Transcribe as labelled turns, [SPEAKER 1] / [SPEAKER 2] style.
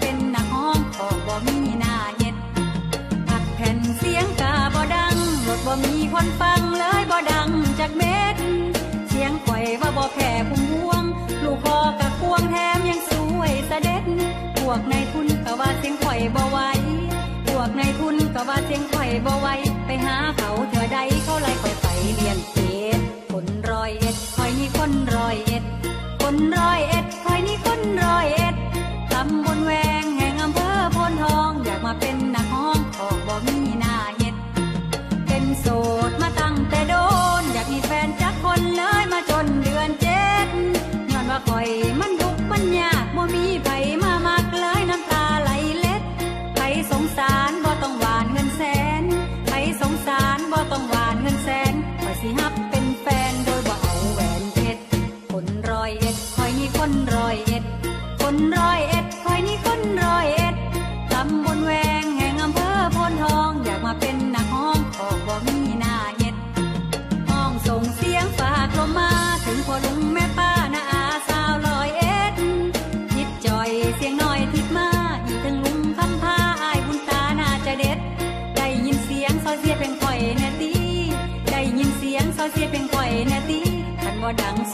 [SPEAKER 1] เป็นนักห้องของบ่มีหน้าเฮ็ดอัดแผ่นเสียงกาบ่ดังรถบ่มีคนฟังเลยบ่ดังจากเม็ด เสียงข่อยว่าบ่แผ่พุ่มพวง ลูกคอกะควงแถมยังสวยเสด็จพวกในทุนก็ว่าเสียงข่อยบ่ไหวพวกในทุนก็ว่าเสียงข่อยบ่ไหวไปหาเขาเถอใเป็นนักห้องของบ่มีหน้าเฮ็ด เป็นโสดมาตั้งแต่โดน อยากมีแฟนจักคนเลยมาจนเดือนเจ็ดย้อนว่าคอยมันทุกมันยากบ่มีไผมามักเลยน้ำตาไหลเล็ดไผสงสารบ่ต้องหวานเงินแสนไผสงสารบ่ต้องหวานเงินแสนคอยสิฮับเป็นแฟนโดยบ่เอาแหวนเพชรคนร้อยเอ็ดคอยนี่คนร้อยเอ็ดคนร้อยเอ็ดคอยนี่คนร้อยเอ็ด เป็นข่อยแน่ตีได้ยินเสียเป็นข่อยแน่ตีคันว่าดัง